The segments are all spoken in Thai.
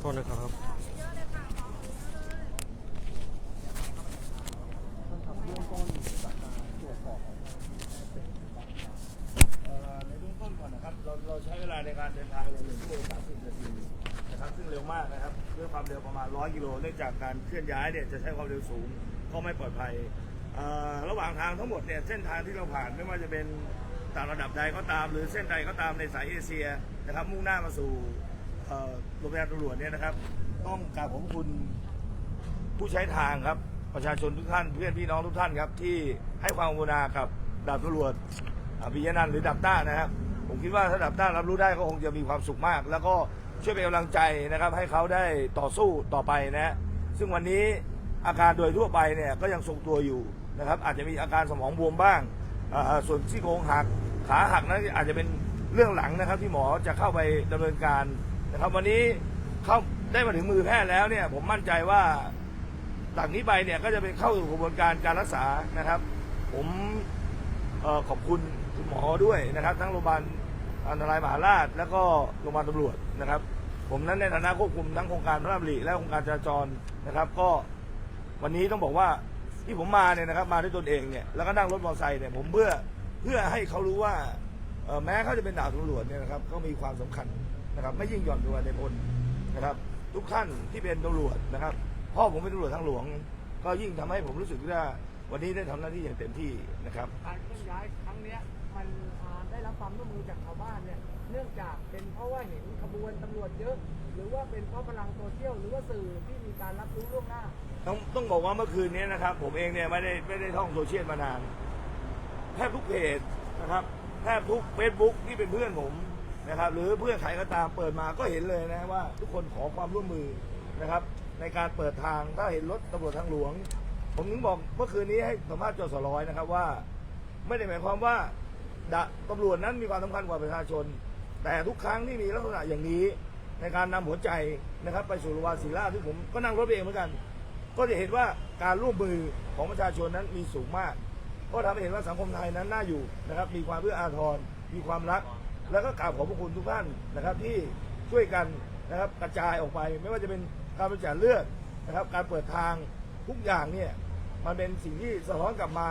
โทษนะครับเอ่อในเบื้องต้นก่อนนะครับเราเราใช้เวลาในการเดินทางเราหนึ่งชั่วโมงสามสิบนาทีนะครับซึ่งเร็วมากนะครับด้วยความเร็วประมาณ 100 กิโลเนื่องจากการเคลื่อนย้ายเนี่ยจะใช้ความเร็วสูงก็ไม่ปลอดภัยระหว่างทางทั้งหมดเนี่ยเส้นทางที่เราผ่านไม่ว่าจะเป็นต่างระดับใดก็ตาม หรือเส้นใดก็ตามในสายเอเชียนะครับมุ่งหน้ามาสู่ โรงพยาบาลตำรวจเนี่ยนะครับ ต้องกราบขอบคุณผู้ใช้ทางครับ ประชาชนทุกท่านเพื่อนพี่น้องทุกท่านครับ ที่ให้ความกรุณากับดาบตำรวจอภิยนันท์หรือดาบต้านะครับ ผมคิดว่าถ้าดาบต้ารับรู้ได้ก็คงจะมีความสุขมาก แล้วก็ช่วยเป็นกำลังใจนะครับ ให้เขาได้ต่อสู้ต่อไปนะฮะซึ่งวันนี้อาการโดยทั่วไปเนี่ยก็ยังทรงตัวอยู่นะครับ อาจจะมีอาการสมองบวมบ้าง ส่วนซี่โครงหักขาหักนั้นอาจจะเป็นเรื่องหลังนะครับที่หมอจะเข้าไปดำเนินการ นะครับวันนี้เข้าได้มาถึงมือแพทย์แล้วเนี่ย ผมมั่นใจว่าจากนี้ไปเนี่ยก็จะเป็นเข้าสู่กระบวนการการรักษานะครับ ผมออขอบคุณคุณหมอด้วยนะครับ ทั้งโรงพยาบาลอันตรายมหาราช แล้วก็โรงพยาบาลตำรวจนะครับ ผมนั้นในฐานะควบคุมทั้งโครงการพระรามลีและโครงการจราจรนะครับ ก็วันนี้ต้องบอกว่าที่ผมมาเนี่ยนะครับ มาด้วยตนเองเนี่ยแล้วก็นั่งรถมอเตอร์ไซค์เนี่ยผมเพื่อเพื่อให้เขารู้ว่าแม้เขาจะเป็นดาบตำรวจเนี่ยนะครับเขามีความสำคัญ นะครับไม่ยิ่งหย่อนตัวในพลนะครับ ทุกท่านที่เป็นตำรวจนะครับพ่อผมเป็นตำรวจทางหลวง ก็ยิ่งทำให้ผมรู้สึกว่าวันนี้ได้ทำหน้าที่อย่างเต็มที่นะครับ การเคลื่อนย้ายครั้งเนี้ยมันอ่าได้รับความร่วมมือจากชาวบ้านเนี่ยเนื่องจากเป็นเพราะว่าเห็นขบวนตำรวจเยอะ หรือว่าเป็นเพราะพลังโซเชียลหรือว่าสื่อที่มีการรับรู้ล่วงหน้า ต้องต้องบอกว่าเมื่อคืนนี้นะครับ ผมเองเนี่ยไม่ได้ไม่ได้ท่องโซเชียลมานานแทบทุกเพจนะครับแทบทุกเฟซบุ๊กที่เป็นเพื่อนผม นะครับ หรือเพื่อใครก็ตามเปิดมาก็เห็นเลยนะว่า ทุกคนขอความร่วมมือนะครับ ในการเปิดทางถ้าเห็นรถตำรวจทางหลวง ผมถึงบอกเมื่อคืนนี้ให้สัมภาษณ์จสร้อยนะครับว่า ไม่ได้หมายความว่าดะตำรวจนั้นมีความสำคัญกว่าประชาชน แต่ทุกครั้งที่มีลักษณะอย่างนี้ ในการนำหัวใจนะครับ ไปสู่โรงพยาบาลศิริราชที่ผมก็นั่งรถเองเหมือนกัน ก็จะเห็นว่าการร่วมมือของประชาชนนั้นมีสูงมาก ก็ทำให้เห็นว่าสังคมไทยนั้นน่าอยู่นะครับ มีความเอื้ออาทรมีความรัก แล้วก็กราบขอบพระคุณทุกท่านนะครับ ที่ช่วยกันนะครับกระจายออกไป ไม่ว่าจะเป็นการบริจาคเลือดนะครับ การเปิดทางทุกอย่างเนี่ยมันเป็นสิ่งที่สะท้อนกลับมา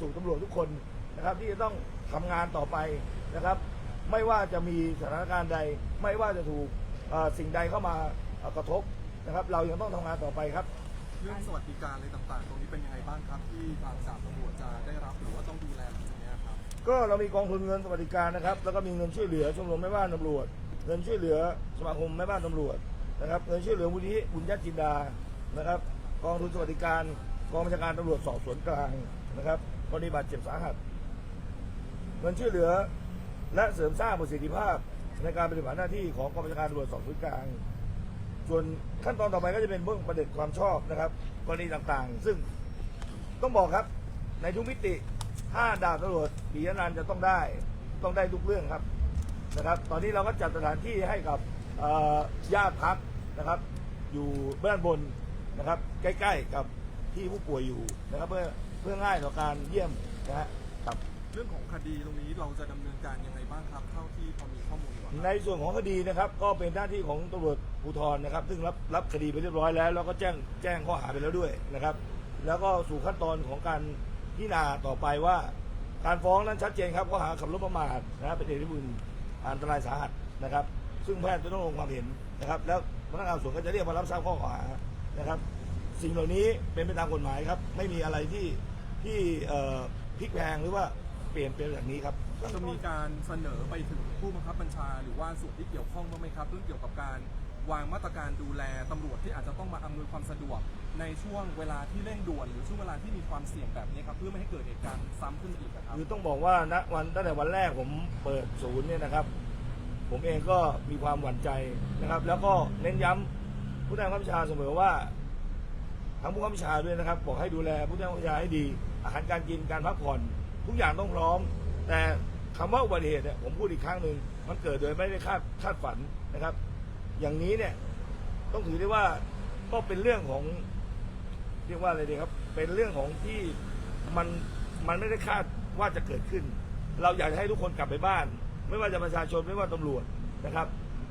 สู่ตำรวจทุกคนนะครับ ที่จะต้องทำงานต่อไปนะครับ ไม่ว่าจะมีสถานการณ์ใด ไม่ว่าจะถูกสิ่งใดเข้ามากระทบนะครับ เรายังต้องทำงานต่อไปครับเรื่องสวัสดิการอะไรต่างๆ ตรงนี้เป็นยังไงบ้างครับที่ทางดาบตำรวจจะได้รับหรือว่าต้องดูแล ก็เรามีกองทุนเงินสวัสดิการนะครับ แล้วก็มีเงินช่วยเหลือชมรมแม่บ้านตำรวจ เงินช่วยเหลือสมาคมแม่บ้านตำรวจนะครับเงินช่วยเหลือมูลนิธิบุญญาจินดานะครับ กองทุนสวัสดิการ กองบัญชาการตำรวจสอบสวนกลางนะครับกรณีบาดเจ็บสาหัสเงินช่วยเหลือและเสริมสร้างประสิทธิภาพในการปฏิบัติหน้าที่ของกองบัญชาการตำรวจสอบสวนกลาง ส่วนขั้นตอนต่อไปก็จะเป็นเรื่องประเด็นความชอบนะครับ กรณีต่างๆ ซึ่งต้องบอกครับในทุกมิติ ถ้าดาบตำรวจปียนันท์จะต้องได้ต้องได้ทุกเรื่องครับนะครับ ตอนนี้เราก็จัดสถานที่ให้กับเอ่อญาติพักนะครับ อยู่ด้านบนนะครับ ใกล้ ๆกับที่ผู้ป่วยอยู่นะครับ เพื่อเพื่อง่ายต่อการเยี่ยมนะฮะครับเรื่องของคดีตรงนี้เราจะดำเนินการยังไงบ้างครับเท่าที่พอมีข้อมูลอยู่อะครับในส่วนของคดีนะครับ ก็เป็นหน้าที่ของตำรวจภูธรนะครับ ซึ่งรับรับคดีไปเรียบร้อยแล้ว แล้วก็แจ้งแจ้งข้อหาไปแล้วด้วยนะครับ แล้วก็สู่ขั้นตอนของการ พิจารณาต่อไปว่า การฟ้องนั้นชัดเจนครับข้อหาขับรถประมาทนะเป็นเหตุให้ผู้อื่นอันตรายสาหัสนะครับ ซึ่งแพทย์จะต้องลงความเห็นนะครับ แล้วพนักงานสวนก็จะเรียกมารับทราบข้อกล่าวหานะครับ สิ่งเหล่านี้เป็นไปตามกฎหมายครับ ไม่มีอะไรที่ที่พลิกแพงหรือว่าเปลี่ยนเป็นแบบนี้ครับจะมีการเสนอไปถึงผู้บังคับบัญชาหรือว่าส่วนที่เกี่ยวข้องบ้างไหมครับเรื่องเกี่ยวกับการ วางมาตรการดูแลตำรวจที่อาจจะต้องมาอำนวยความสะดวก ในช่วงเวลาที่เร่งด่วน หรือช่วงเวลาที่มีความเสี่ยงแบบนี้ครับเพื่อไม่ให้เกิดเหตุการณ์ซ้ำขึ้นอีกอะครับ คือต้องบอกว่าณวันตั้งแต่วันแรกผมเปิดศูนย์เนี่ยนะครับ ผมเองก็มีความหวั่นใจนะครับ แล้วก็เน้นย้ำผู้ใต้บังคับบัญชาเสมอว่าทั้งผู้บังคับบัญชาด้วยนะครับ บอกให้ดูแลผู้ใต้บังคับบัญชาให้ดี อาหารการกินการพักผ่อน ทุกอย่างต้องพร้อม แต่คำว่าอุบัติเหตุเนี่ยผมพูดอีกครั้งหนึ่งมันเกิดโดยไม่ได้คาดคาดฝันนะครับ อย่างนี้เนี่ย ต้องถือได้ว่าก็เป็นเรื่องของเรียกว่าอะไรดีครับ เป็นเรื่องของที่มันมันไม่ได้คาดว่าจะเกิดขึ้น เราอยากให้ทุกคนกลับไปบ้าน ไม่ว่าจะประชาชนไม่ว่าตำรวจนะครับ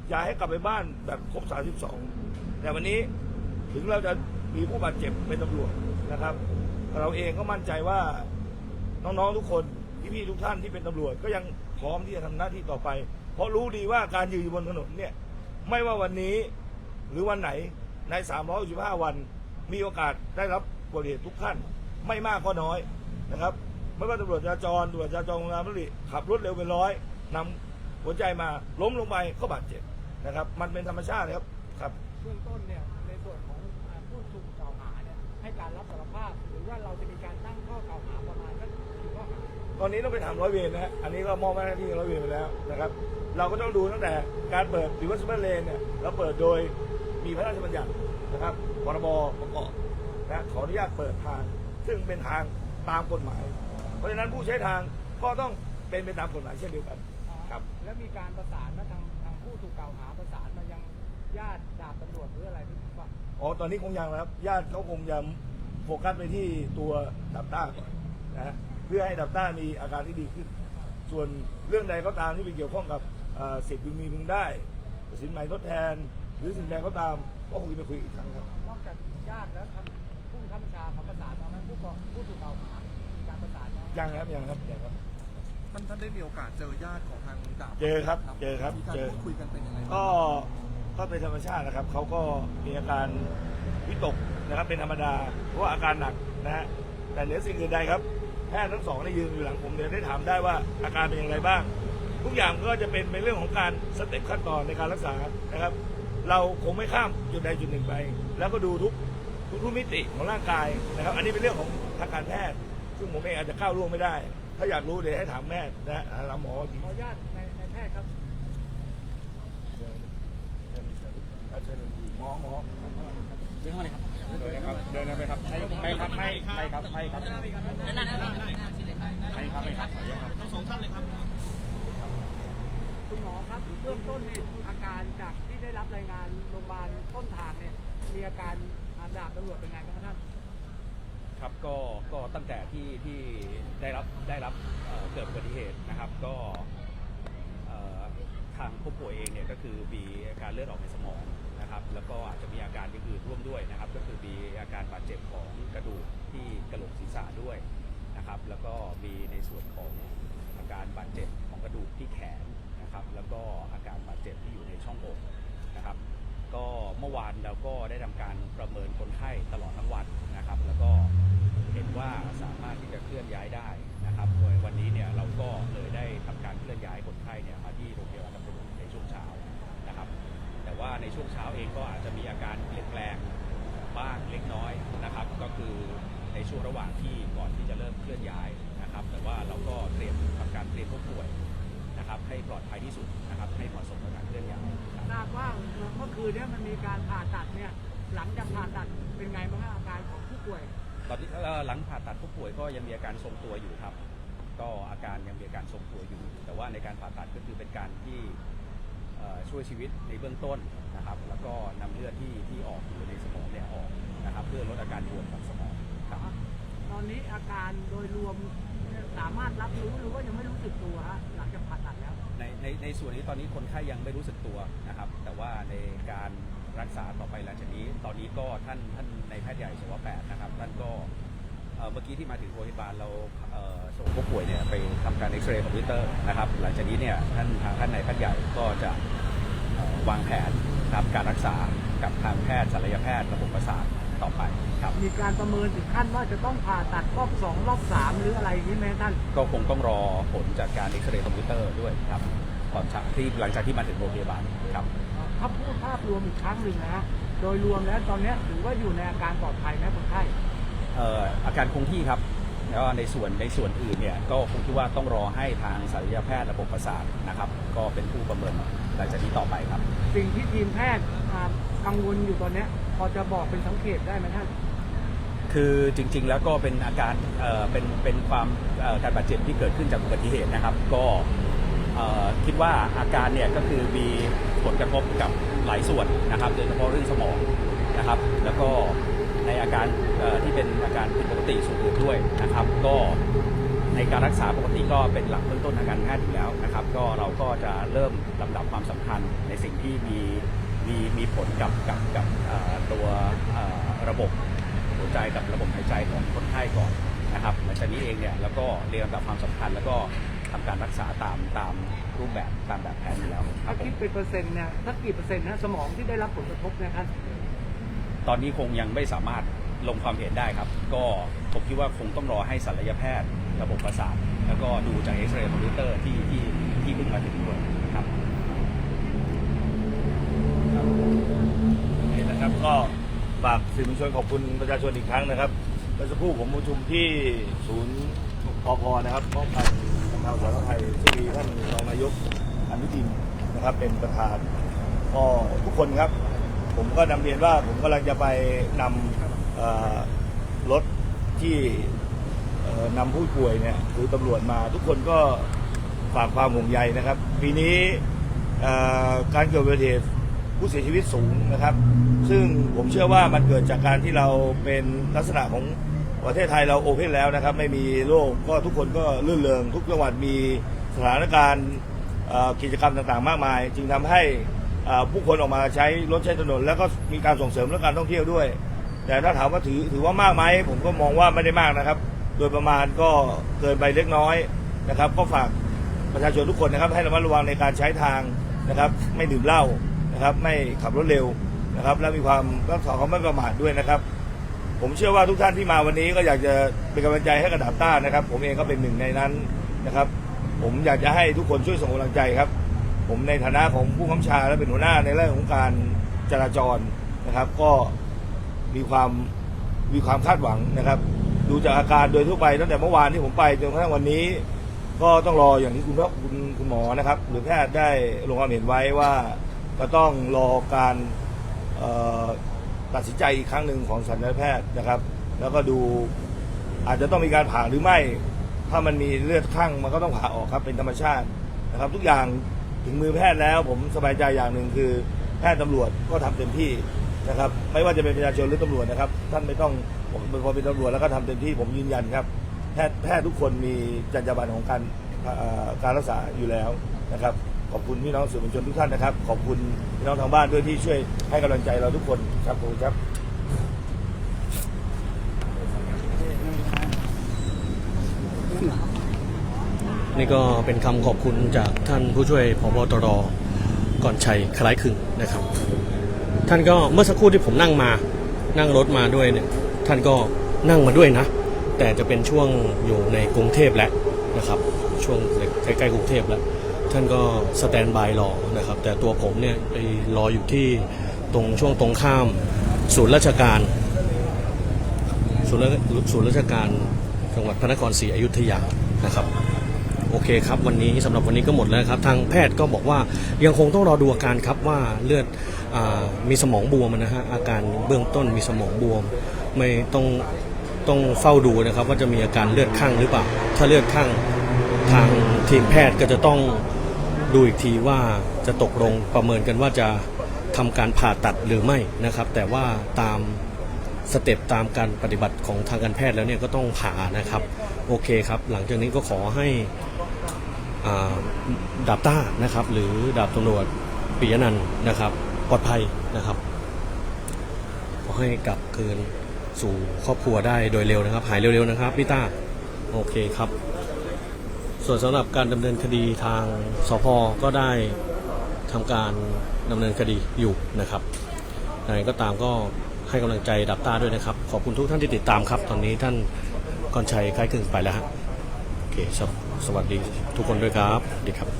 อยากให้กลับไปบ้านแบบครบ 32 แต่วันนี้ถึงเราจะมีผู้บาดเจ็บเป็นตำรวจนะครับ เราเองก็มั่นใจว่าน้องๆทุกคนพี่ๆทุกท่านที่เป็นตำรวจ ก็ยังพร้อมที่จะทำหน้าที่ต่อไป เพราะรู้ดีว่าการยืนอยู่บนถนนเนี่ย ไม่ว่าวันนี้หรือวันไหนใน 365 วัน มีโอกาสได้รับบทเรียนทุกท่านไม่มากก็น้อยนะครับ ไม่ว่าตำรวจจราจรตำรวจจราจรของงานผลิตขับรถเร็วเป็นร้อยนำหัวใจมาล้มลงไปก็บาดเจ็บนะครับ มันเป็นธรรมชาติครับครับเบื้องต้นเนี่ยในส่วนของผู้ถูกกล่าวหาเนี่ยให้การรับสารภาพ หรือว่าเราจะมีการตั้งข้อกล่าวหา ตอนนี้ต้องไปถามร้อยเวรนะฮะ อันนี้ก็มอบหน้าที่ร้อยเวรไปแล้วนะครับ เราก็ต้องดูตั้งแต่การเปิด reversible lane เนี่ย เราเปิดโดยมีพระราชบัญญัตินะครับพรบประกอบนะขออนุญาตเปิดทาง ซึ่งเป็นทางตามกฎหมาย เพราะฉะนั้นผู้ใช้ทางก็ต้องเป็นไปตามกฎหมายเช่นเดียวกัน ครับ แล้วมีการประสานมาทางทางผู้ถูกกล่าวหาประสานมายังญาติดาบตำรวจหรืออะไรที่ว่าอ๋อ ตอนนี้คงยังนะครับ ญาติเขาคงยังโฟกัสไปที่ตัวดับต้าก่อนนะฮะ เพื่อให้ดับต้ามีอาการที่ดีขึ้น ส่วนเรื่องใดก็ตามที่ไปเกี่ยวข้องกับเอ่อสิทธิ์พึงมีพึงได้ สินใหม่ทดแทน หรือสิ่งใดก็ตามก็คงจะไปคุยอีกครั้งครับนอกจากญาติแล้วทางผู้ข้าราชการเขาประสานมาไหมผู้ก่อผู้ถูกกล่าวหามีการประสานมายังครับยังครับยังครับท่านท่านได้มีโอกาสเจอญาติของทางดาบเจอครับ เจอครับมีการเจอพูดคุยกันเป็นยังไงบ้างก็ก็เป็นธรรมชาตินะครับเขาก็มีอาการวิตกนะครับเป็นธรรมดาเพราะว่าอาการหนักนะฮะแต่เหนือสิ่งอื่นใดครับ แพทย์ทั้งสองได้ยืนอยู่หลังผมเดี๋ยวได้ถามได้ว่าอาการเป็นอย่างไรบ้าง ทุกอย่างก็จะเป็นเป็นเรื่องของการสเต็ปขั้นตอนในการรักษานะครับ เราคงไม่ข้ามจุดใดจุดหนึ่งไป แล้วก็ดูทุกทุกทุกมิติของร่างกายนะครับ อันนี้เป็นเรื่องของทางการแพทย์ ซึ่งผมเองอาจจะก้าวล่วงไม่ได้ ถ้าอยากรู้เดี๋ยวให้ถามแพทย์นะฮะถามหมอจริงขออนุญาตในในแพทย์ครับหมอหมอเดินครับ เดินไปครับไม่ครับไม่ไม่ครับไม่ครับไม่ครับไม่ครับไม่ครับขออนุญาตครับ คุณหมอครับเบื้องต้นนี่อาการจากที่ได้รับรายงานโรงพยาบาลต้นทางเนี่ยมีอาการอาดาบตำรวจเป็นไงบ้างครับท่านครับก็ก็ตั้งแต่ที่ที่ได้รับได้รับเอ่อเกิดอุบัติเหตุนะครับ ก็เอ่อทางผู้ป่วยเองเนี่ยก็คือมีอาการเลือดออกในสมองนะครับ แล้วก็อาจจะมีอาการอย่างอื่ อาการบาดเจ็บของกระดูกที่กระโหลกศีรษะด้วยนะครับ แล้วก็มีในส่วนของอาการบาดเจ็บของกระดูกที่แขนนะครับ แล้วก็อาการบาดเจ็บที่อยู่ในช่องอกนะครับ ก็เมื่อวานเราก็ได้ทำการประเมินคนไข้ตลอดทั้งวันนะครับ แล้วก็เห็นว่าสามารถที่จะเคลื่อนย้ายได้นะครับโดยวันนี้เนี่ยเราก็เลยได้ทำการเคลื่อนย้ายคนไข้เนี่ยมาที่โรงพยาบาลตำรวจในช่วงเช้านะครับ แต่ว่าในช่วงเช้าเองก็อาจจะมีอาการเปลี่ยนแปลง บ้างเล็กน้อยนะครับ ก็คือในช่วงระหว่างที่ก่อนที่จะเริ่มเคลื่อนย้ายนะครับ แต่ว่าเราก็เตรียมทำการเตรียมผู้ป่วยนะครับให้ปลอดภัยที่สุดนะครับให้เหมาะสมกับการเคลื่อนย้ายครับทราบว่าเมื่อคืนเนี่ยมันมีการผ่าตัดเนี่ยหลังจากผ่าตัดเป็นไงบ้างครับอาการของผู้ป่วย ตอนนี้เอ่อหลังผ่าตัดผู้ป่วยก็ยังมีอาการทรงตัวอยู่ครับ ก็อาการยังมีอาการทรงตัวอยู่ แต่ว่าในการผ่าตัดก็คือเป็นการที่เอ่อ ช่วยชีวิตในเบื้องต้นนะครับ แล้วก็นำเลือดที่ที่ออกอยู่ในสมองเนี่ยออกนะครับ เพื่อลดอาการบวมของสมองครับตอนนี้อาการโดยรวมสามารถรับรู้หรือว่ายังไม่รู้สึกตัวฮะหลังจากผ่าตัดแล้วในในในส่วนนี้ตอนนี้คนไข้ยังไม่รู้สึกตัวนะครับ แต่ว่าในการรักษาต่อไปหลังจากนี้ ตอนนี้ก็ท่านท่านในแพทย์ใหญ่สวแปดนะครับท่านก็ เอ่อเมื่อกี้ที่มาถึงโรงพยาบาลเราเอ่อส่งผู้ป่วยเนี่ยไปทำการเอ็กซเรย์คอมพิวเตอร์นะครับ หลังจากนี้เนี่ยท่านทางท่านในายแพทย์ใหญ่ก็จะเอ่อวางแผนนะครับการรักษากับทางแพทย์ศัลยแพทย์ระบบประสาทต่อไปครับมีการประเมินถึงขั้นว่าจะต้องผ่าตัดรอบสองรอบสามหรืออะไรอย่างนี้ไหมท่าน ก็คงต้องรอผลจากการเอ็กซเรย์คอมพิวเตอร์ด้วยครับก่อนจากที่หลังจากที่มาถึงโรงพยาบาลครับถ้าพูดภาพรวมอีกครั้งหนึ่งนะฮะโดยรวมแล้วตอนเนี้ยถือว่าอยู่ในอาการปลอดภัยไหมคนไข้ เอ่ออาการคงที่ครับแล้วในส่วนในส่วนอื่นเนี่ยก็คงคิดว่าต้องรอให้ทางศัลยแพทย์ระบบประสาทนะครับ ก็เป็นผู้ประเมินหลังจากนี้ต่อไปครับ สิ่งที่ทีมแพทย์อ่ากังวลอยู่ตอนเนี้ยพอจะบอกเป็นสังเกตได้ไหมท่าน คือจริงๆ แล้วก็เป็นอาการเอ่อเป็นเป็นความเอ่อการบาดเจ็บที่เกิดขึ้นจากอุบัติเหตุนะครับ ก็เอ่อคิดว่าอาการเนี่ยก็คือมีผลกระทบกับหลายส่วนนะครับ โดยเฉพาะเรื่องสมองนะครับ แล้วก็ ในอาการที่เป็นอาการผิดปกติส่วนอื่นด้วยนะครับ ก็ในการรักษาปกติก็เป็นหลักเบื้องต้นทางการแพทย์อยู่แล้วนะครับ ก็เราก็จะเริ่มลำดับความสำคัญในสิ่งที่มีมีมีผลกับกับกับตัวระบบหัวใจกับระบบหายใจของคนไข้ก่อนนะครับหลังจากนี้เองเนี่ยแล้วก็เรียงลำดับความสำคัญแล้วก็ทำการรักษาตามตามรูปแบบตามแบบแผนอยู่แล้วถ้าคิดเป็นเปอร์เซ็นต์เนี่ยสักกี่เปอร์เซ็นต์นะสมองที่ได้รับผลกระทบนะครับ ตอนนี้คงยังไม่สามารถลงความเห็นได้ครับ ก็ผมคิดว่าคงต้องรอให้ศัลยแพทย์ระบบประสาท แล้วก็ดูจากเอ็กซเรย์คอมพิวเตอร์ที่ที่ที่เพิ่งมาถึงด้วยครับนี่นะครับก็ฝากสื่อมวลชนขอบคุณประชาชนอีกครั้งนะครับเมื่อสักครู่ผมประชุมที่ศูนย์ปพนะครับป้องกันบรรเทาสาธารณภัยซึ่งมีท่านรองนายกอนุทินนะครับเป็นประธานก็ทุกคนครับ ผมก็นำเรียนว่าผมกำลังจะไปนำรถที่นำผู้ป่วยเนี่ยคือตำรวจมา ทุกคนก็ฝากความห่วงใยนะครับ ปีนี้การเกิดอุบัติเหตุผู้เสียชีวิตสูงนะครับ ซึ่งผมเชื่อว่ามันเกิดจากการที่เราเป็นลักษณะของประเทศไทยเราโอเพนแล้วนะครับ ไม่มีโรคก็ทุกคนก็ลื่นเริงทุกจังหวัดมีสถานการณ์กิจกรรมต่างๆ มากมาย จึงทำให้ ผู้คนออกมาใช้รถใช้ถนน แล้วก็มีการส่งเสริมเรื่องการท่องเที่ยวด้วย แต่ถ้าถามว่าถือถือว่ามากไหมผมก็มองว่าไม่ได้มากนะครับ โดยประมาณก็เกินไปเล็กน้อยนะครับ ก็ฝากประชาชนทุกคนนะครับให้ระมัดระวังในการใช้ทางนะครับ ไม่ดื่มเหล้านะครับ ไม่ขับรถเร็วนะครับ และมีความรักษาความไม่ประมาทด้วยนะครับ ผมเชื่อว่าทุกท่านที่มาวันนี้ก็อยากจะเป็นกำลังใจให้กับดาบต้านะครับ ผมเองก็เป็นหนึ่งในนั้นนะครับ ผมอยากจะให้ทุกคนช่วยส่งกำลังใจครับ ผมในฐานะของผู้กำกับชาและเป็นหัวหน้าในเรื่องของการจราจรนะครับ ก็มีความมีความคาดหวังนะครับ ดูจากอาการโดยทั่วไปตั้งแต่เมื่อวานที่ผมไปจนกระทั่งวันนี้ ก็ต้องรออย่างที่คุณพ่อคุณคุณหมอนะครับ หรือแพทย์ได้ลงความเห็นไว้ว่าก็ต้องรอการตัดสินใจอีกครั้งหนึ่งของสัญญาแพทย์นะครับ แล้วก็ดูอาจจะต้องมีการผ่าหรือไม่ ถ้ามันมีเลือดข้างมันก็ต้องผ่าออกครับเป็นธรรมชาตินะครับ ทุกอย่าง ถึงมือแพทย์แล้วผมสบายใจอย่างหนึ่งคือ แพทย์ตำรวจก็ทำเต็มที่นะครับ ไม่ว่าจะเป็นประชาชนหรือตำรวจนะครับ ท่านไม่ต้องผมพอเป็นตำรวจแล้วก็ทำเต็มที่ผมยืนยันครับ แพทย์แพทย์ทุกคนมีจรรยาบรรณของการการรักษาอยู่แล้วนะครับ ขอบคุณพี่น้องสื่อมวลชนทุกท่านนะครับ ขอบคุณพี่น้องทางบ้านด้วยที่ช่วยให้กำลังใจเราทุกคนครับขอบคุณครับ นี่ก็เป็นคำขอบคุณจากท่านผู้ช่วยพบตรก่อนชัยคล้ายคึงนะครับ ท่านก็เมื่อสักครู่ที่ผมนั่งมา นั่งรถมาด้วยเนี่ยท่านก็นั่งมาด้วยนะ แต่จะเป็นช่วงอยู่ในกรุงเทพแล้วนะครับ ช่วงใกล้ๆกรุงเทพแล้ว ท่านก็สแตนบายรอนะครับ แต่ตัวผมเนี่ยไปรออยู่ที่ตรงช่วงตรงข้ามศูนย์ราชการศูนย์ราศูนย์ราชการจังหวัดพระนครศรีอยุธยานะครับ โอเคครับวันนี้สำหรับวันนี้ก็หมดแล้วครับทางแพทย์ก็บอกว่ายังคงต้องรอดูอาการครับว่าเลือดอมีสมองบวมนะฮะอาการเบื้องต้นมีสมองบวม ไม่ต้องต้องเฝ้าดูนะครับ ว่าจะมีอาการเลือดข้างหรือเปล่าถ้าเลือดข้างทางทีมแพทย์ก็จะต้องดูอีกทีว่าจะตกลงประเมินกันว่าจะทำการผ่าตัดหรือไม่นะครับ แต่ว่าตามสเต็ปตามการปฏิบัติของทางการแพทย์แล้วเนี่ยก็ต้องผ่านะครับ โอเคครับ หลังจากนี้ก็ขอให้ ดาบต้านะครับ หรือดาบตำรวจปิยนันท์นะครับปลอดภัยนะครับขอให้กลับคืนสู่ครอบครัวได้โดยเร็วนะครับ หายเร็วๆนะครับพี่ต้าโอเคครับ ส่วนสำหรับการดำเนินคดีทางสพก็ได้ทำการดำเนินคดีอยู่นะครับยังไงก็ตามก็ให้กำลังใจดับต้าด้วยนะครับ ขอบคุณทุกท่านที่ติดตามครับ ตอนนี้ท่านกรชัยคล้ายคลึงไปแล้วฮะโอเคสว สวัสดีทุกคนด้วยครับดีครับ